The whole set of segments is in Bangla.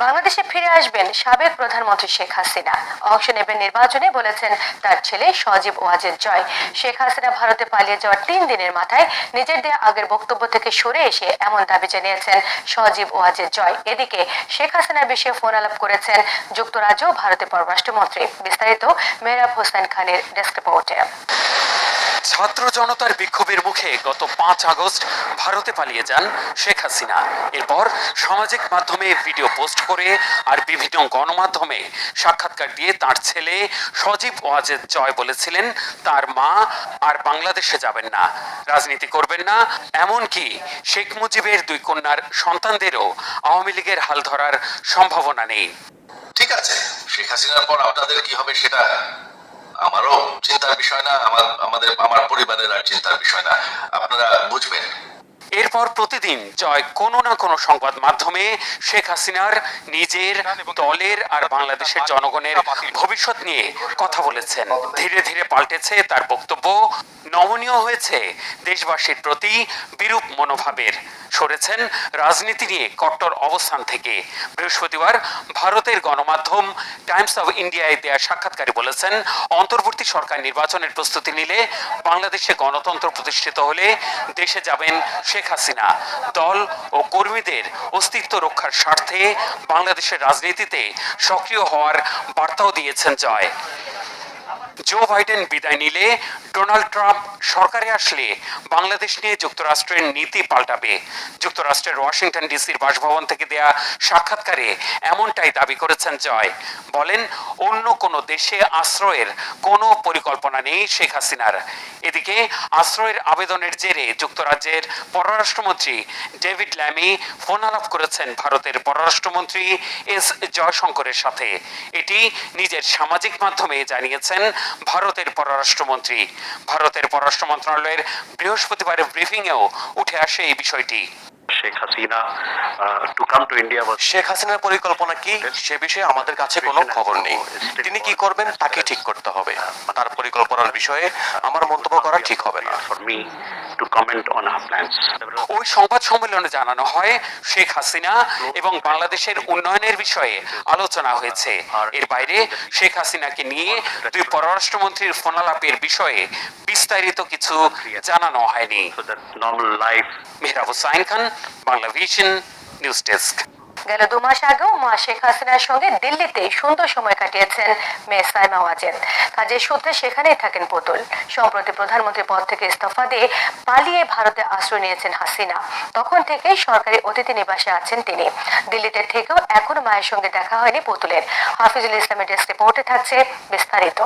বাংলাদেশে ফিরে আসবেন সাবেক প্রধানমন্ত্রী শেখ হাসিনা। অংশ নেবেন নির্বাচনে বলেছেন তার ছেলে সজীব ওয়াজেদ জয়। শেখ হাসিনা ভারতে পালিয়ে যাওয়ার তিন দিনের মাথায় নিজের দেয়া আগের বক্তব্য থেকে সরে এসে এমন দাবি জানিয়েছেন সজীব ওয়াজেদ জয়। এদিকে শেখ হাসিনার বিষয়ে ফোন আলাপ করেছেন যুক্তরাজ্য ভারতের পররাষ্ট্রমন্ত্রী। বিস্তারিত মেহরাব হোসেন খানের ডেস্ক রিপোর্টে। ছাত্র জনতার বিক্ষোভের মুখে গত পাঁচ আগস্ট ভারতে পালিয়ে যান শেখ হাসিনা। এরপর সামাজিক মাধ্যমে ভিডিও পোস্ট করে আর বিভিন্ন গণমাধ্যমে সাক্ষাৎকার দিয়ে তার ছেলে সজীব ওয়াজেদ জয় বলেছিলেন, তার মা আর বাংলাদেশে যাবেন না। রাজনীতি করবেন না। এমনকি শেখ মুজিবের দুই কন্যার সন্তানদেরও আওয়ামী লীগের হাল ধরার সম্ভাবনা নেই। ঠিক আছে, শেখ হাসিনার পর আপনাদের কি হবে সেটা আমারও চিন্তার বিষয় না, আমার, আমাদের, আমার পরিবারের আর চিন্তার বিষয় না। আপনারা বুঝবেন। এরপর প্রতিদিন জয় কোনো না কোনো সংবাদ মাধ্যমে শেখ হাসিনার নিজের দলের আর বাংলাদেশের জনগণের ভবিষ্যৎ নিয়ে কথা বলেছেন। ধীরে ধীরে পাল্টেছে তার বক্তব্য। নমনীয় হয়েছে দেশবাসীর প্রতি বিরূপ মনোভাবের সরেছেন রাজনীতি নিয়ে কট্টর অবস্থান থেকে। বৃহস্পতিবার ভারতের গণমাধ্যম টাইমস অব ইন্ডিয়ায় দেয়া সাক্ষাৎকারে বলেছেন, অন্তর্বর্তী সরকার নির্বাচনের প্রস্তুতি নিলে বাংলাদেশে গণতন্ত্র প্রতিষ্ঠিত হলে দেশে যাবেন শেখ হাসিনা। দল ও কর্মীদের অস্তিত্ব রক্ষার স্বার্থে বাংলাদেশের রাজনীতিতে সক্রিয় হওয়ার বার্তাও দিয়েছেন জয়। জো বাইডেন বিদায় নিলে ডোনাল্ড ট্রাম্প সরকারে আসলে বাংলাদেশ নিয়ে যুক্তরাষ্ট্রের নীতি পাল্টাবে। যুক্তরাষ্ট্রের ওয়াশিংটন ডিসির বাসভবন থেকে দেয়া সাক্ষাৎকারে এমনটাই দাবি করেছেন জয়। বলেন, অন্য কোনো দেশে আশ্রয়ের কোনো পরিকল্পনা নেই শেখ হাসিনার। এদিকে, আশ্রয়ের আবেদনের জেরে যুক্তরাজ্যের পররাষ্ট্রমন্ত্রী ডেভিড ল্যামি ফোন আলাপ করেছেন ভারতের পররাষ্ট্রমন্ত্রী এস জয়শঙ্করের সাথে। এটি নিজের সামাজিক মাধ্যমে জানিয়েছেন ভারতের পররাষ্ট্রমন্ত্রী। ভারতের পররাষ্ট্র মন্ত্রণালয়ের বৃহস্পতিবারের ব্রিফিংয়েও উঠে আসে এই বিষয়টি। Hasina uh, to come to India Sheikh হাসিনার পরিকল্পনা কি? সে বিষয়ে আমাদের কাছে কোনো খবর নেই। তিনি কি করবেন তাকে ঠিক করতে হবে। তার পরিকল্পনার বিষয়ে আমার মন্তব্য করা ঠিক হবে না. ওই সংবাদ সম্মেলনে জানানো হয় শেখ হাসিনা এবং বাংলাদেশের উন্নয়নের বিষয়ে আলোচনা হয়েছে। এর বাইরে শেখ হাসিনাকে নিয়ে দুই পররাষ্ট্রমন্ত্রীর ফোনালাপের বিষয়ে বিস্তারিত কিছু জানানো হয়নি। Mehrab Hussain Khan Bangla vision news desk. গেল দু মাস আগেও মা শেখ হাসিনার সঙ্গে দিল্লিতে সুন্দর সময় কাটিয়েছেন মেয়ে সাইমা ওয়াজেদ। কাজের সূত্রে সেখানেই থাকেন পুতুল। সম্প্রতি প্রধানমন্ত্রী পদ থেকে ইস্তফা দিয়ে পালিয়ে ভারতে আশ্রয় নিয়েছেন হাসিনা। তখন থেকেই সরকারি অতিথি নিবাসে আছেন তিনি। দিল্লিতে থেকেও এখনও মায়ের সঙ্গে দেখা হয়নি পুতুলের। হাফিজুল ইসলামের ডেস্ক রিপোর্টে থাকছে বিস্তারিত।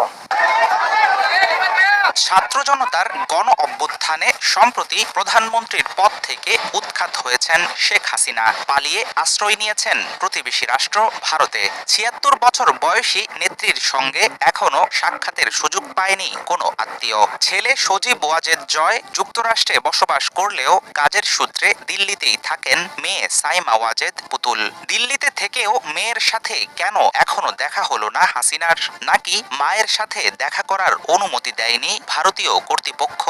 ছাত্র জনতার গণ অভ্যুত্থানে সম্প্রতি প্রধানমন্ত্রীর পদ থেকে উৎখাত হয়েছেন শেখ হাসিনা। পালিয়ে আশ্রয় নিয়েছেন প্রতিবেশী রাষ্ট্র ভারতে। ছিয়াত্তর বছর বয়সী নেত্রীর সঙ্গে এখনও সাক্ষাতের সুযোগ পায়নি কোনো আত্মীয়। ছেলে সজীব ওয়াজেদ জয় যুক্তরাষ্ট্রে বসবাস করলেও কাজের সূত্রে দিল্লিতেই থাকেন মেয়ে সাইমা ওয়াজেদ পুতুল। দিল্লিতে থেকেও মেয়ের সাথে কেন এখনও দেখা হলো না হাসিনার? নাকি মায়ের সাথে দেখা করার অনুমতি দেয়নি ভারতীয় কর্তৃপক্ষ।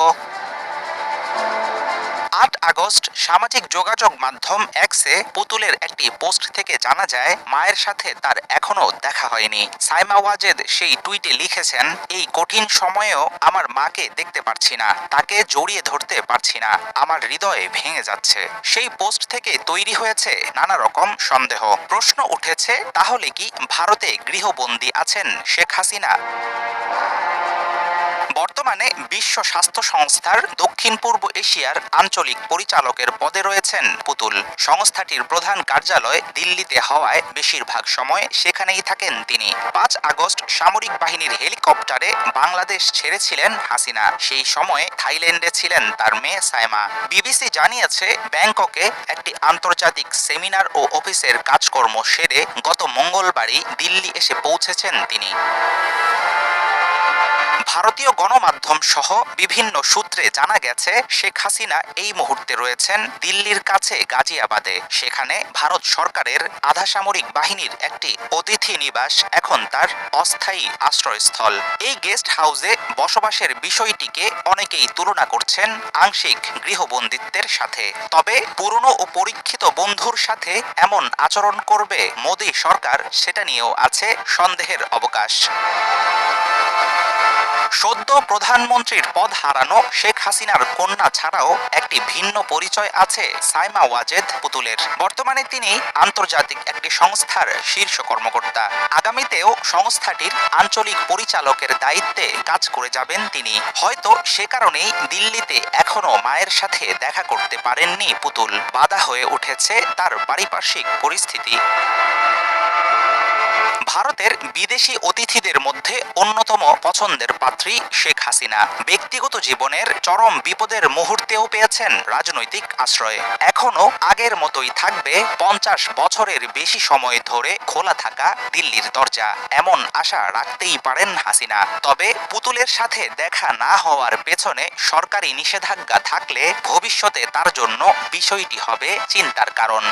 আট আগস্ট সামাজিক যোগাযোগ মাধ্যম এক্সে পুতুলের একটি পোস্ট থেকে জানা যায়, মায়ের সাথে তার এখনও দেখা হয়নি। সাইমা ওয়াজেদ সেই টুইটে লিখেছেন, এই কঠিন সময়েও আমার মাকে দেখতে পারছি না, তাকে জড়িয়ে ধরতে পারছি না, আমার হৃদয়ে ভেঙে যাচ্ছে। সেই পোস্ট থেকে তৈরি হয়েছে নানা রকম সন্দেহ। প্রশ্ন উঠেছে, তাহলে কি ভারতে গৃহবন্দী আছেন শেখ হাসিনা? বর্তমানে বিশ্ব স্বাস্থ্য সংস্থার দক্ষিণ পূর্ব এশিয়ার আঞ্চলিক পরিচালকের পদে রয়েছেন পুতুল। সংস্থাটির প্রধান কার্যালয় দিল্লিতে হওয়ায় বেশিরভাগ সময় সেখানেই থাকেন তিনি। পাঁচ আগস্ট সামরিক বাহিনীর হেলিকপ্টারে বাংলাদেশ ছেড়েছিলেন হাসিনা। সেই সময়ে থাইল্যান্ডে ছিলেন তার মেয়ে সাইমা। বিবিসি জানিয়েছে, ব্যাংককে একটি আন্তর্জাতিক সেমিনার ও অফিসের কাজকর্ম সেরে গত মঙ্গলবারই দিল্লি এসে পৌঁছেছেন তিনি। ভারতীয় গণমাধ্যম সহ বিভিন্ন সূত্রে জানা গেছে, শেখ হাসিনা এই মুহূর্তে রয়েছেন দিল্লির কাছে গাজিয়াবাদে। সেখানে ভারত সরকারের আধা সামরিক বাহিনীর একটি অতিথি নিবাস এখন তার অস্থায়ী আশ্রয়স্থল। এই গেস্ট হাউসে বসবাসের বিষয়টিকে অনেকেই তুলনা করছেন আংশিক গৃহবন্দিত্বের সাথে। তবে পুরনো ও পরীক্ষিত বন্ধুর সাথে এমন আচরণ করবে মোদী সরকার, সেটা নিয়েও আছে সন্দেহের অবকাশ। সদ্য প্রধানমন্ত্রীর পদ হারানো শেখ হাসিনার কন্যা ছাড়াও একটি ভিন্ন পরিচয় আছে সাইমা ওয়াজেদ পুতুলের। বর্তমানে তিনি আন্তর্জাতিক একটি সংস্থার শীর্ষ কর্মকর্তা। আগামীতেও সংস্থাটির আঞ্চলিক পরিচালকের দায়িত্বে কাজ করে যাবেন তিনি। হয়তো সে কারণেই দিল্লিতে এখনও মায়ের সাথে দেখা করতে পারেননি পুতুল। বাধা হয়ে উঠেছে তার পারিপার্শ্বিক পরিস্থিতি। ভারতের বিদেশি অতিথিদের মধ্যে অন্যতম পছন্দের পাত্রী শেখ হাসিনা। ব্যক্তিগত জীবনের চরম বিপদের মুহূর্তেও পেয়েছেন রাজনৈতিক আশ্রয়। এখনও আগের মতোই থাকবে পঞ্চাশ বছরের বেশি সময় ধরে খোলা থাকা দিল্লির দরজা। এমন আশা রাখতেই পারেন হাসিনা। তবে পুতুলের সাথে দেখা না হওয়ার পেছনে সরকারি নিষেধাজ্ঞা থাকলে ভবিষ্যতে তার জন্য বিষয়টি হবে চিন্তার কারণ।